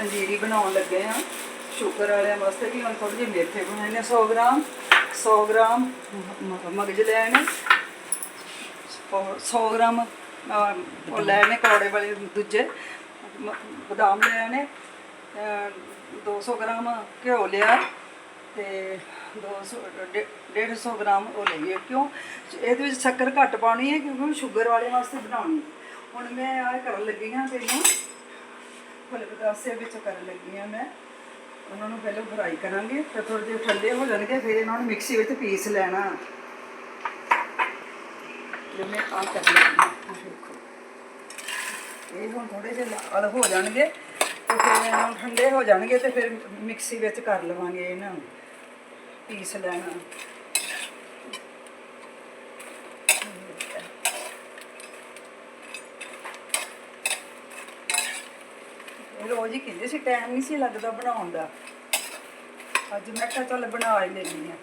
ਪੰਜੀਰੀ ਬਣਾਉਣ ਲੱਗੇ ਆ। ਸ਼ੂਗਰ ਵਾਲਿਆਂ ਵਾਸਤੇ ਵੀ ਹੁਣ ਥੋੜੇ ਜਿਹੇ ਮੇਥੇ ਬਣਾਏ ਨੇ 100 ਗ੍ਰਾਮ 100 ਗ੍ਰਾਮ ਮਗਜ ਲੈਣੇ ਨੇ 100 ਗ੍ਰਾਮ ਉਹ ਲੈਣੇ ਨੇ ਕੌੜੇ ਵਾਲੇ ਦੂਜੇ। ਬਦਾਮ ਲੈਣੇ ਨੇ ਅਹ, 200 ਗ੍ਰਾਮ ਘਿਓ ਲਿਆ ਤੇ 200 ਡੇ- 150 ਗ੍ਰਾਮ ਉਹ ਲਈਏ ਕਿਉਂ? ਇਹਦੇ ਵਿੱਚ ਸ਼ੱਕਰ ਘੱਟ ਪਾਉਣੀ ਹੈ ਕਿਉਂਕਿ ਸ਼ੂਗਰ ਵਾਲੇ ਵਾਸਤੇ ਬਣਾਉਣੀ ਹੁਣ ਮੈਂ ਆ ਕਰਨ ਲੱਗੀ ਹਾਂ ਤੈਨੂੰ। ਫਲ ਪਤਾਸੇ ਵਿੱਚ ਕਰਨ ਲੱਗੀ ਹਾਂ ਮੈਂ। ਉਹਨਾਂ ਨੂੰ ਪਹਿਲਾਂ ਫਰਾਈ ਕਰਾਂਗੇ, ਫਿਰ ਥੋੜੇ ਜਿਹੇ ਠੰਡੇ ਹੋ ਜਾਣਗੇ, ਫਿਰ ਇਹਨਾਂ ਨੂੰ ਮਿਕਸੀ ਵਿੱਚ ਪੀਸ ਲੈਣਾ। ਜਿਵੇਂ ਆ ਕਰ ਲੱਗੀ ਇਹ ਹੁਣ ਥੋੜੇ ਜਿਹੇ ਲਾਲ ਹੋ ਜਾਣਗੇ, ਤੇ ਫਿਰ ਇਹਨਾਂ ਨੂੰ ਠੰਡੇ ਹੋ ਜਾਣਗੇ, ਤੇ ਫਿਰ ਮਿਕਸੀ ਵਿੱਚ ਕਰ ਲਵਾਂਗੇ ਇਹਨਾਂ ਨੂੰ, ਪੀਸ ਲੈਣਾ। ਰੋਜ਼ ਹੀ ਕਹਿੰਦੇ ਸੀ ਟਾਈਮ ਨਹੀਂ ਸੀ ਲੱਗਦਾ ਬਣਾਉਣ ਦਾ। ਅੱਜ ਮੈਂ ਕਿਹਾ ਚੱਲ ਬਣਾ ਹੀ ਲੈਂਦੀ ਆ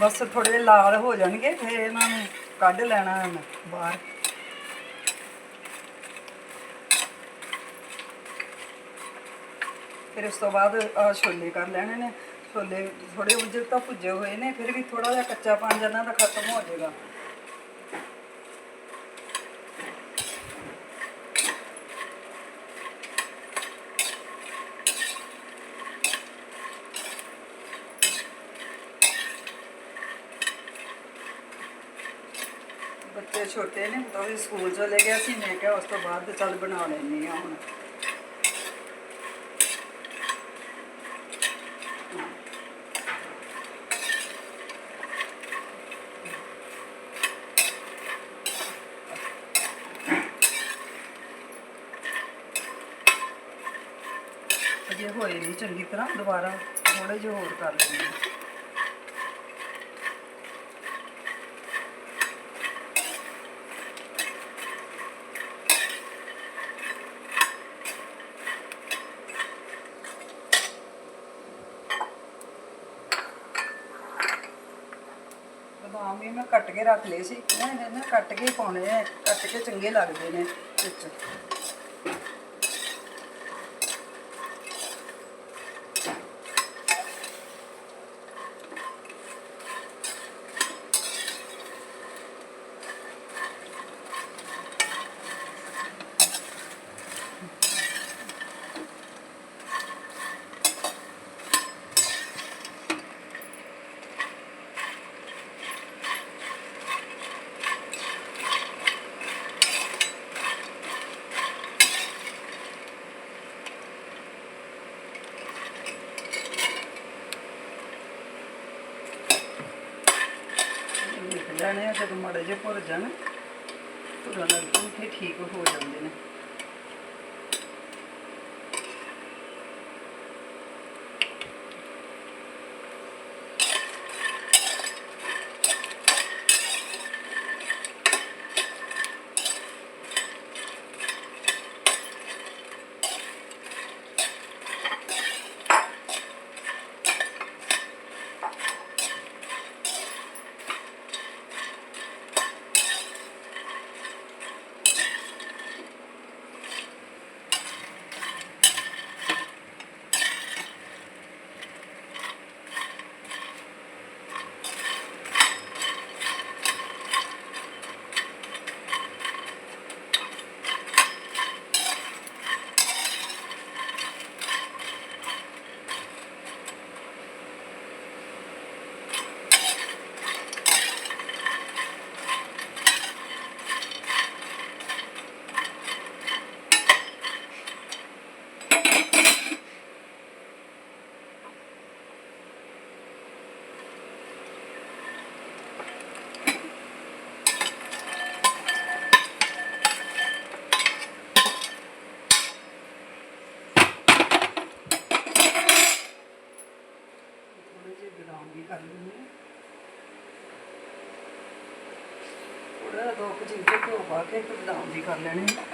ਬਸ। ਥੋੜੇ ਜਿਹੇ ਲਾਲ ਹੋ ਜਾਣਗੇ, ਫਿਰ ਇਹਨਾਂ ਨੂੰ ਕੱਢ ਲੈਣਾ ਮੈਂ ਬਾਹਰ। ਫਿਰ ਉਸ ਤੋਂ ਬਾਅਦ ਆ ਛੋਲੇ ਕਰ ਲੈਣੇ ਨੇ। ਛੋਲੇ ਥੋੜੇ ਉਜਰ ਤਾਂ ਭੁੱਜੇ ਹੋਏ ਨੇ, ਫਿਰ ਵੀ ਥੋੜਾ ਜਿਹਾ ਕੱਚਾ ਪਾਣ ਇਹਨਾਂ ਦਾ ਖਤਮ ਹੋ ਜਾਏਗਾ। ਬੱਚੇ ਛੋਟੇ ਨੇ ਤਾਂ ਵੀ ਸਕੂਲ ਚਲੇ ਗਿਆ ਸੀ, ਮੈਂ ਕਿਹਾ ਉਸ ਤੋਂ ਬਾਅਦ ਚੱਲ ਬਣਾ ਲੈਣੀ ਆ ਹੁਣ। ਅਜੇ ਹੋਏ ਨਹੀਂ ਚੰਗੀ ਤਰ੍ਹਾਂ ਦੁਬਾਰਾ ਥੋੜੇ ਜਿਹਾ ਹੋਰ ਕਰ ਲੈਂਦੇ ਹਾਂ। ਬਦਾਮ ਵੀ ਮੈਂ ਕੱਟ ਕੇ ਰੱਖ ਲਏ ਸੀ। ਮੈਂ ਇਹਨਾਂ ਕੱਟ ਕੇ ਹੀ ਪਾਉਣੇ ਆ। ਕੱਟ ਕੇ ਚੰਗੇ ਲੱਗਦੇ ਨੇ ਵਿੱਚ। ਨਿਕਲ ਆ, ਜਦੋਂ ਮਾੜੇ ਜਿਹੇ ਭੁਰ ਜਾਣ ਤੁਰਨ ਲੱਗ ਪਊ ਤੇ ਠੀਕ ਹੋ ਜਾਂਦੇ ਨੇ ਥੋੜੇ ਜਿਹੇ ਬਦਾਮ ਵੀ ਕਰ ਲੈਂਦੇ ਹਾਂ ਥੋੜਾ ਜਿਹਾ ਦੋ ਕੁ ਚੀਜ਼ਾਂ ਘਿਓ ਪਾ ਕੇ ਤੇ ਬਦਾਮ ਵੀ ਕਰ ਲੈਣੇ ਆ।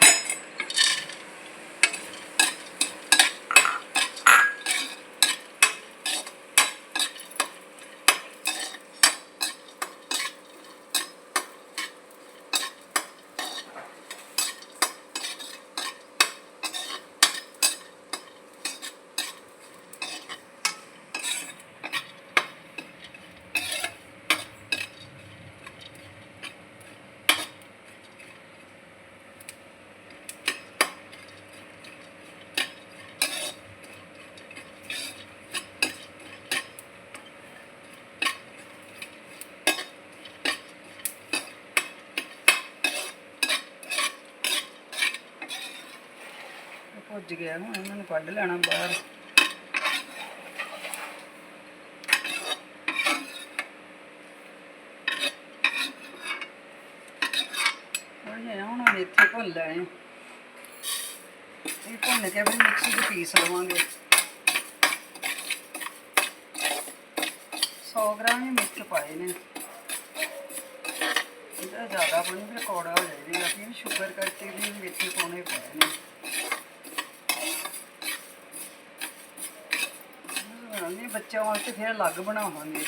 ਭੁੱਜ ਗਿਆ ਹੁਣ ਇਹਨਾਂ ਨੂੰ ਕੱਢ ਲੈਣਾ ਬਾਹਰ। ਹੁਣ ਇਹ ਭੁੰਨ ਲੈਣੇ ਇਹ ਭੁੰਨ ਕੇ ਫਿਰ ਮਿਕਸੀ 'ਚ ਪੀਸ ਲਵਾਂਗੇ। 100 ਗ੍ਰਾਮ ਹੀ ਮਿਰਚ ਪਾਏ ਨੇ। ਇਹਦਾ ਜ਼ਿਆਦਾ ਪਾਣੀ ਫਿਰ ਕੌੜਾ ਹੋ ਜਾਏਗਾ, ਅਸੀਂ ਸ਼ੂਗਰ ਕਰਕੇ ਵੀ ਮੇਥੇ ਪਾਉਣੇ ਪਏ ਨੇ। ਨਹੀਂ ਬੱਚਿਆਂ ਵਾਸਤੇ ਫਿਰ ਅਲੱਗ ਬਣਾਵਾਂਗੇ।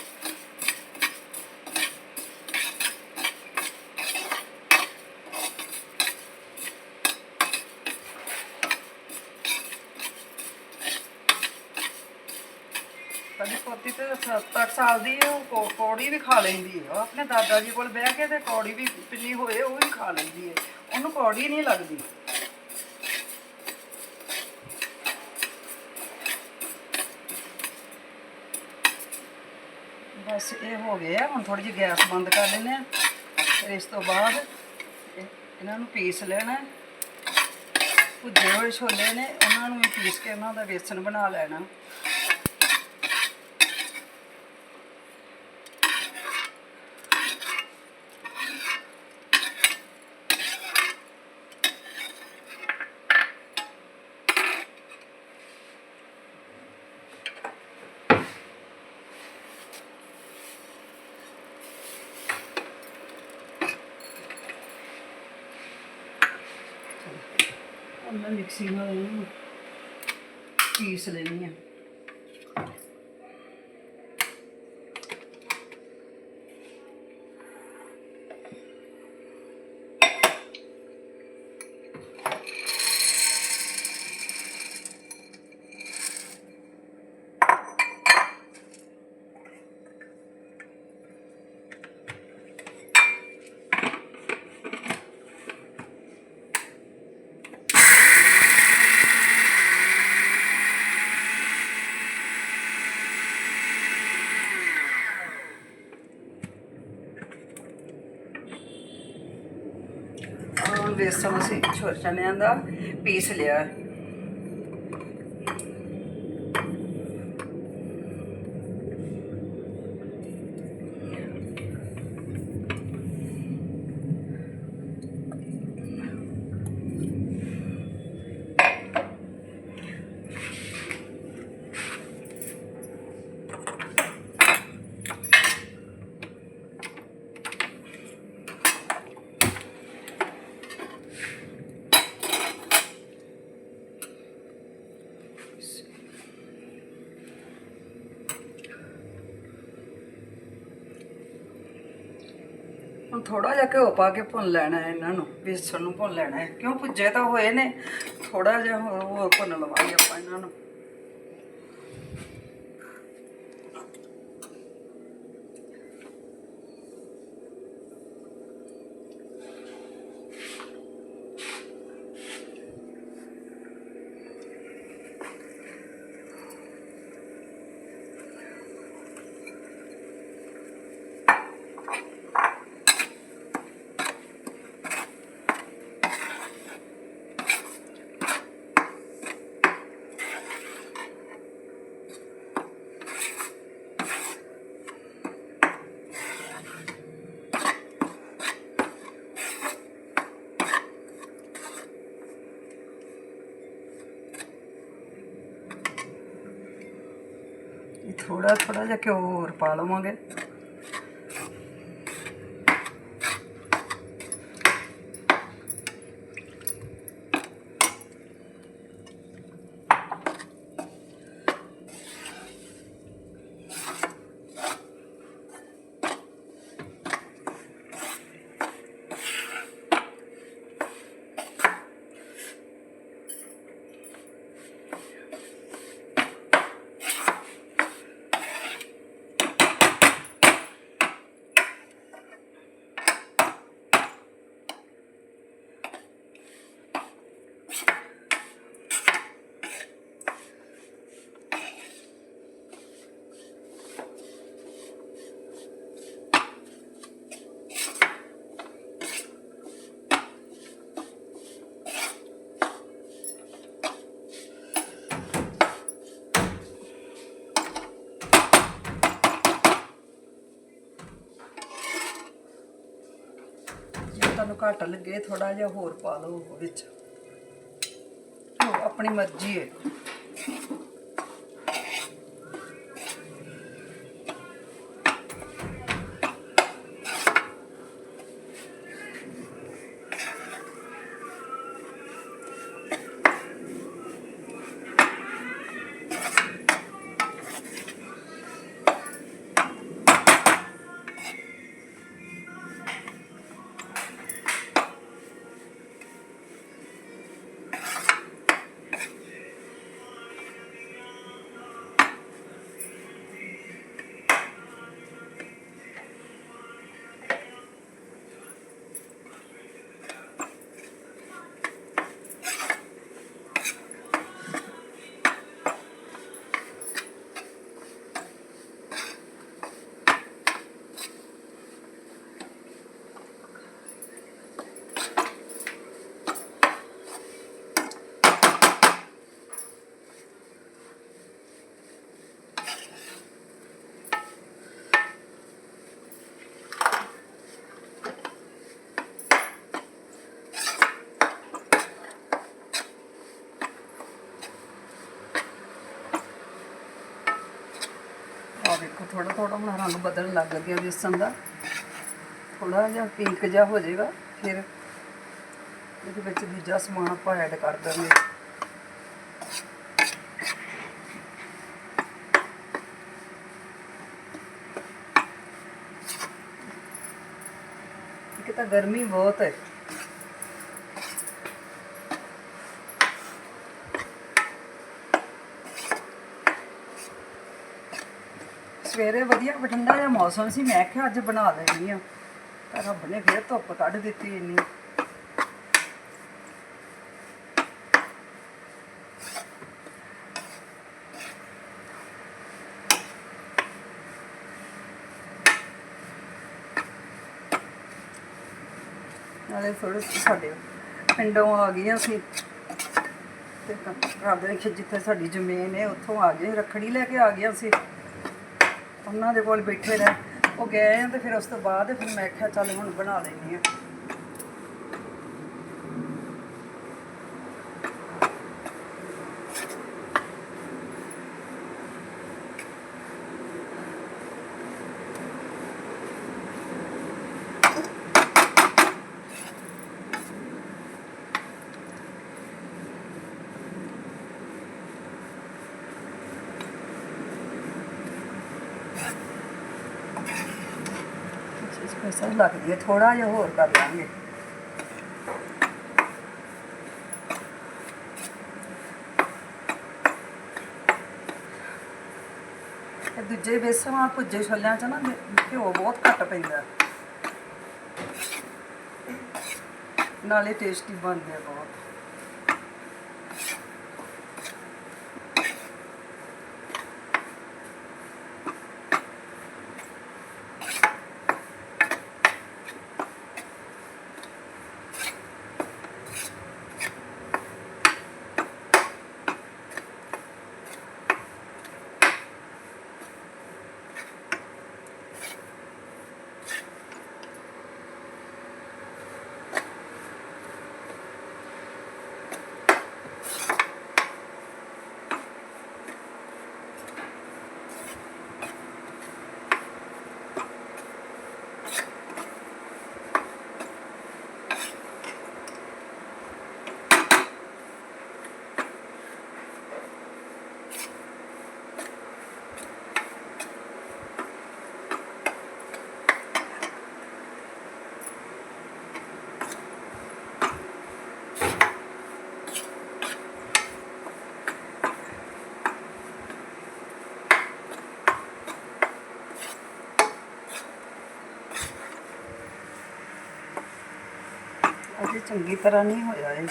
ਸਾਡੀ ਪੋਤੀ ਤੇ 7-8 ਸਾਲ ਦੀ ਹੈ ਉਹ ਕੌੜੀ ਵੀ ਖਾ ਲੈਂਦੀ ਹੈ ਉਹ ਆਪਣੇ ਦਾਦਾ ਜੀ ਕੋਲ ਬਹਿ ਕੇ ਤੇ ਕੌੜੀ ਵੀ ਪਿੰਨੀ ਹੋਏ, ਉਹ ਵੀ ਖਾ ਲੈਂਦੀ ਹੈ ਉਹਨੂੰ ਕੌੜੀ ਨਹੀਂ ਲੱਗਦੀ। ਬਸ ਇਹ ਹੋ ਗਏ ਆ, ਹੁਣ ਥੋੜੀ ਜਿਹੀ ਗੈਸ ਬੰਦ ਕਰ ਲੈਂਦੇ ਆ। ਫਿਰ ਇਸ ਤੋਂ ਬਾਅਦ ਇਹਨਾਂ ਨੂੰ ਪੀਸ ਲੈਣਾ ਭੁੱਜੇ ਹੋਏ ਛੋਲੇ ਨੇ, ਉਹਨਾਂ ਨੂੰ ਵੀ ਪੀਸ ਕੇ ਉਹਨਾਂ ਦਾ ਵੇਸਣ ਬਣਾ ਲੈਣਾ। ਹੁਣ ਮੈਂ ਮਿਕਸੀ ਨਾਲ ਇਹਨੂੰ ਪੀਸ ਲੈਣੀ ਆ ਹੁਣ ਵੇਸਣ ਅਸੀਂ ਛੋਟੇ ਚਨਿਆਂ ਥੋੜਾ ਜਿਹਾ ਘਿਓ ਪਾ ਕੇ ਭੁੰਨ ਲੈਣਾ ਹੈ ਇਹਨਾਂ ਨੂੰ ਬੇਸਣ ਨੂੰ ਭੁੰਨ ਲੈਣਾ ਹੈ। ਕਿਉਂ ਭੁੱਜੇ ਤਾਂ ਹੋਏ ਨੇ ਥੋੜਾ ਜਿਹਾ ਹੋਰ ਹੋਰ ਭੁੰਨ ਲਵਾਂਗੇ ਆਪਾਂ ਇਹਨਾਂ ਨੂੰ। ਥੋੜਾ ਥੋੜਾ ਜਿਹਾ ਘਿਓ ਹੋਰ ਪਾ ਲਵਾਂਗੇ। ਘੱਟ ਲੱਗੇ ਥੋੜਾ ਜਿਹਾ ਹੋਰ ਪਾ ਲਓ ਵਿੱਚ। ਆਪਣੀ ਮਰਜ਼ੀ ਹੈ। ਥੋੜਾ ਥੋੜਾ ਹੁਣ ਰੰਗ ਬਦਲਣ ਲੱਗ ਗਿਆ ਬੇਸਣ ਦਾ। ਥੋੜਾ ਜਿਹਾ ਪਿੰਕ ਜਿਹਾ ਹੋ ਜਾਏਗਾ, ਫਿਰ ਇਹਦੇ ਵਿੱਚ ਦੂਜਾ ਸਮਾਨ ਆਪਾਂ ਐਡ ਕਰ ਦਾਂਗੇ। ਇੱਕ ਤਾਂ ਗਰਮੀ ਬਹੁਤ ਹੈ। ਸਵੇਰੇ ਵਧੀਆ ਠੰਡਾ ਜਿਹਾ ਮੌਸਮ ਸੀ, ਮੈਂ ਕਿਹਾ ਅੱਜ ਬਣਾ ਲੈਣੀ ਆ ਪਰ ਰੱਬ ਨੇ ਫੇਰ ਧੁੱਪ ਕੱਢ ਦਿੱਤੀ ਇੰਨੀ। ਨਾਲੇ ਥੋੜੇ ਸਾਡੇ ਪਿੰਡੋਂ ਆ ਗਈਆਂ ਸੀ। ਤੇ ਰਾਤ ਦੇ ਜਿੱਥੇ ਸਾਡੀ ਜ਼ਮੀਨ ਹੈ, ਉੱਥੋਂ ਆ ਗਏ, ਰੱਖੜੀ ਲੈ ਕੇ ਆ ਗਈਆਂ ਸੀ। ਉਹਨਾਂ ਦੇ ਕੋਲ ਬੈਠੇ ਰਹੇ। ਉਹ ਗਏ ਆ ਤੇ ਫਿਰ ਉਸ ਤੋਂ ਬਾਅਦ ਫਿਰ ਮੈਂ ਆਖਿਆ ਚੱਲ ਹੁਣ ਬਣਾ ਲੈਂਦੀ ਆ ਇਸ ਲੱਗਦੀ ਹੈ ਥੋੜਾ ਜਿਹਾ ਹੋਰ ਕਰ ਲਾਂਗੇ। ਦੂਜੇ ਬੇਸਣ ਨਾਲ ਭੁੱਜੇ ਛੋਲਿਆਂ ਚ ਨਾ ਘਿਓ ਬਹੁਤ ਘੱਟ ਪੈਂਦਾ। ਨਾਲੇ ਟੇਸਟੀ ਬਣਦੇ ਆ ਬਹੁਤ ਅਜੇ ਚੰਗੀ ਤਰ੍ਹਾਂ ਨਹੀਂ ਹੋਇਆ ਇਹ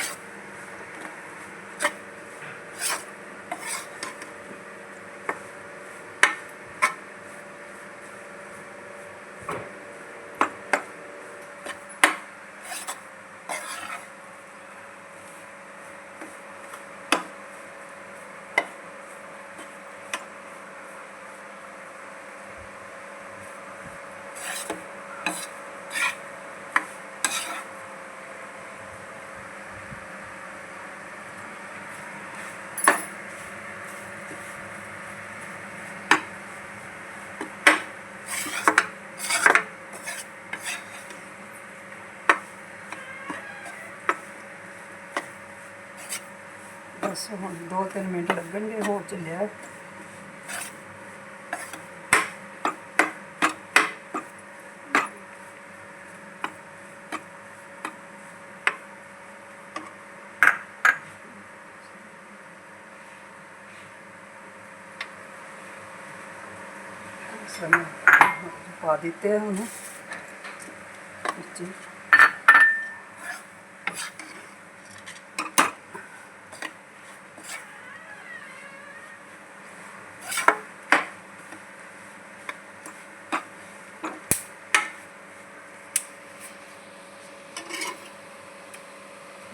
ਬਸ ਹੁਣ 2-3 ਮਿੰਟ ਲੱਗਣਗੇ ਹੋਰ ਚੱਲਿਆ। ਸਮੇਂ ਪਾ ਦਿੱਤੇ ਹੁਣ ਵਿੱਚ ਹੀ।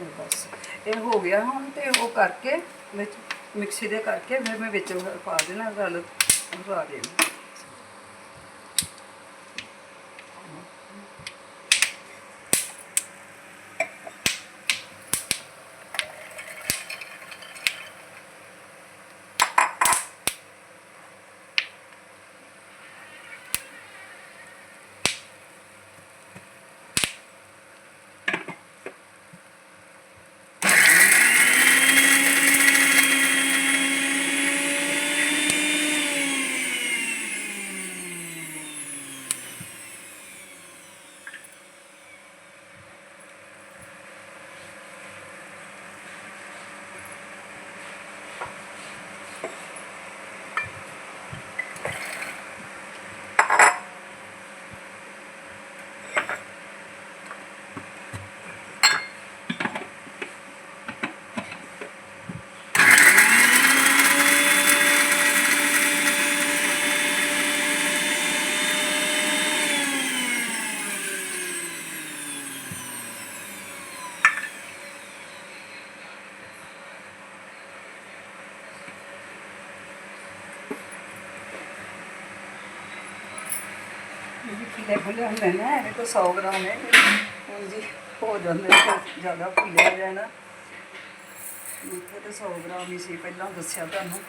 ਇਹ ਬਸ ਇਹ ਹੋ ਗਿਆ ਹੁਣ ਤੇ ਉਹ ਕਰਕੇ ਵਿੱਚ ਮਿਕਸੀ ਦੇ ਕਰਕੇ ਫਿਰ ਮੈਂ ਵਿੱਚ ਪਾ ਦੇਣਾ ਰਲ ਪਾ ਦੇਣਾ। ਇਹ ਵੀ ਹੁੰਦੇ ਨੇ ਇਹਦੇ ਤੋਂ 100 ਗ੍ਰਾਮ ਹੈ ਹੁਣ ਹੋ ਜਾਂਦੇ ਨੇ ਜ਼ਿਆਦਾ ਫੁੱਲੇ ਹੋ ਜਾਣਾ। ਮਿੱਠੇ ਤਾਂ 100 ਗ੍ਰਾਮ ਹੀ ਸੀ, ਪਹਿਲਾਂ ਦੱਸਿਆ ਤੁਹਾਨੂੰ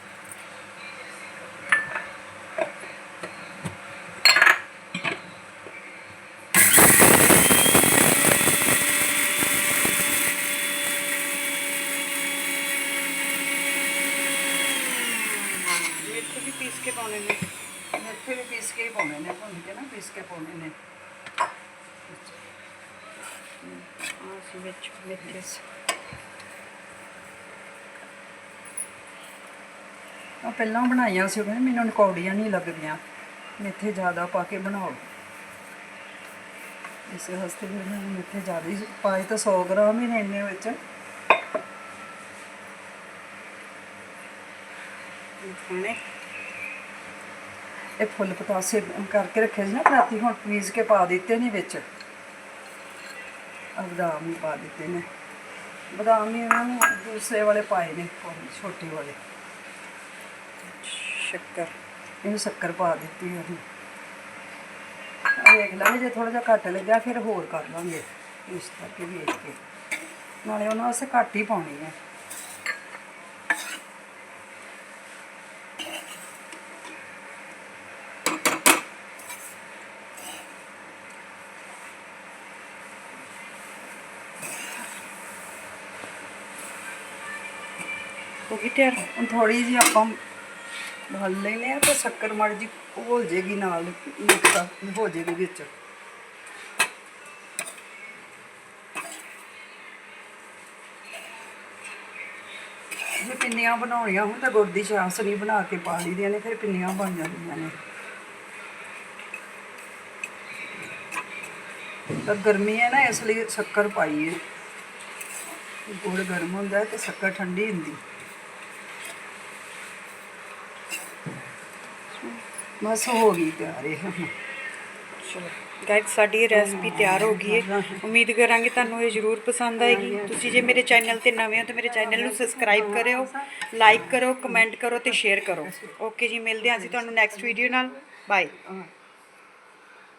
ਮਿਰਚ ਵੀ ਪੀਸ ਕੇ ਪਾਉਣੇ ਨੇ ਮੇਥੇ ਵੀ ਪੀਸ ਕੇ ਹੀ ਪਾਉਣੇ ਨੇ ਭੁੰਨ ਕੇ ਨਾ ਪੀਸ ਕੇ ਪਾਉਣੇ ਨੇ ਆ ਸੀ ਵਿੱਚ ਮਿਰਚ ਆ ਪਹਿਲਾਂ ਬਣਾਈਆਂ ਸੀ ਉਹ ਮੈਨੂੰ ਕੌੜੀਆਂ ਨਹੀਂ ਲੱਗਦੀਆਂ। ਮੇਥੇ ਜ਼ਿਆਦਾ ਪਾ ਕੇ ਬਣਾਓ। ਇਸੇ ਹਸਤੇ ਮੈਂ ਮੇਥੇ ਜ਼ਿਆਦਾ ਹੀ ਪਾਏ ਤਾਂ 100 ਗ੍ਰਾਮ ਹੀ ਨੇ ਇੰਨੇ ਵਿੱਚ। ਖਾਣੇ ਇਹ ਫੁੱਲ ਪਤਾਸੇ ਕਰਕੇ ਰੱਖੇ ਸੀ ਨਾ, ਰਾਤੀ ਹੁਣ ਪੀਸ ਕੇ ਪਾ ਦਿੱਤੇ ਨੇ ਵਿੱਚ। ਬਦਾਮ ਵੀ ਪਾ ਦਿੱਤੇ ਨੇ। ਬਦਾਮ ਵੀ ਉਹਨਾਂ ਨੂੰ ਦੂਸਰੇ ਵਾਲੇ ਪਾਏ ਨੇ ਛੋਟੇ ਵਾਲੇ। ਸ਼ੱਕਰ, ਇਹਨੂੰ ਸ਼ੱਕਰ ਪਾ ਦਿੱਤੀ ਉਹਨੂੰ ਵੇਖ ਲਾਂਗੇ, ਜੇ ਥੋੜਾ ਜਿਹਾ ਘੱਟ ਲੱਗਿਆ ਫਿਰ ਹੋਰ ਕਰ ਲਾਂਗੇ। ਇਸ ਕਰਕੇ ਵੇਖ ਕੇ। ਨਾਲੇ ਉਹਨਾਂ ਵਾਸਤੇ ਘੱਟ ਹੀ ਪਾਉਣੀ ਹੈ। ਗਈ ਤਿਆਰ ਹੁਣ ਥੋੜੀ ਜਿਹੀ ਆਪਾਂ ਭਲ ਲੈਨੇ ਆ ਤੇ ਸ਼ੱਕਰ ਮੜ ਜੀ ਘੋਲ ਜੇਗੀ ਨਾਲ ਮਿਕਸ ਹੋ ਜੇਗੀ ਵਿੱਚ। ਜੇ ਪਿੰਨੀਆਂ ਬਣਾਉਣੀਆਂ ਹੁਣ ਤਾਂ ਗੁੜ ਦੀ ਚਾਸ਼ਨੀ ਬਣਾ ਕੇ ਪਾ ਲਈਦੀਆਂ ਨੇ, ਫਿਰ ਪਿੰਨੀਆਂ ਬਣ ਜਾਂਦੀਆਂ ਨੇ। ਤਾਂ ਗਰਮੀ ਹੈ ਨਾ, ਇਸ ਲਈ ਸ਼ੱਕਰ ਪਾਈ ਹੈ ਗੁੜ ਗਰਮ ਹੁੰਦਾ ਹੈ ਤੇ ਸ਼ੱਕਰ ਠੰਡੀ ਹੁੰਦੀ। ਬਸ ਹੋ ਗਈ ਤਿਆਰ। ਇਹ ਚਲੋ ਗਾਇਸ ਸਾਡੀ ਇਹ ਰੈਸਪੀ ਤਿਆਰ ਹੋ ਗਈ ਹੈ ਉਮੀਦ ਕਰਾਂਗੇ ਤੁਹਾਨੂੰ ਇਹ ਜ਼ਰੂਰ ਪਸੰਦ ਆਏਗੀ। ਤੁਸੀਂ ਜੇ ਮੇਰੇ ਚੈਨਲ ਤੇ ਨਵੇਂ ਹੋ ਤਾਂ ਮੇਰੇ ਚੈਨਲ ਨੂੰ ਸਬਸਕ੍ਰਾਈਬ ਕਰਿਓ ਲਾਈਕ ਕਰੋ ਕਮੈਂਟ ਕਰੋ ਤੇ ਸ਼ੇਅਰ ਕਰੋ। ਓਕੇ ਜੀ, ਮਿਲਦੇ ਹਾਂ ਅਸੀਂ ਤੁਹਾਨੂੰ ਨੈਕਸਟ ਵੀਡੀਓ ਨਾਲ। ਬਾਏ